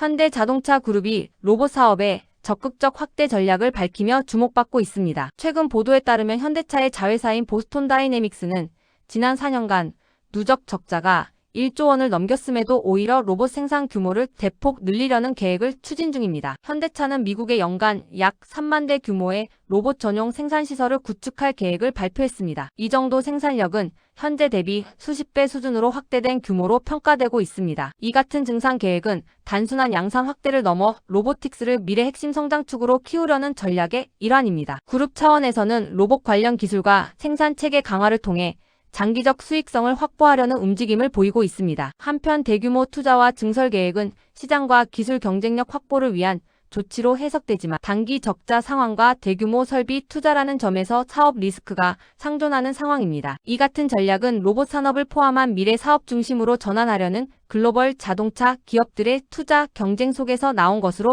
현대자동차 그룹이 로봇 사업에 적극적 확대 전략을 밝히며 주목받고 있습니다. 최근 보도에 따르면 현대차의 자회사인 보스톤 다이내믹스는 지난 4년간 누적 적자가 1조 원을 넘겼음에도 오히려 로봇 생산 규모를 대폭 늘리려는 계획을 추진 중입니다. 현대차는 미국에 연간 약 3만 대 규모의 로봇 전용 생산 시설을 구축할 계획을 발표했습니다. 이 정도 생산력은 현재 대비 수십 배 수준으로 확대된 규모로 평가되고 있습니다. 이 같은 증산 계획은 단순한 양산 확대를 넘어 로보틱스를 미래 핵심 성장축으로 키우려는 전략의 일환입니다. 그룹 차원에서는 로봇 관련 기술과 생산 체계 강화를 통해 장기적 수익성을 확보하려는 움직임을 보이고 있습니다. 한편 대규모 투자와 증설 계획은 시장과 기술 경쟁력 확보를 위한 조치로 해석되지만 단기 적자 상황과 대규모 설비 투자라는 점에서 사업 리스크가 상존하는 상황입니다. 이 같은 전략은 로봇 산업을 포함한 미래 사업 중심으로 전환하려는 글로벌 자동차 기업들의 투자 경쟁 속에서 나온 것으로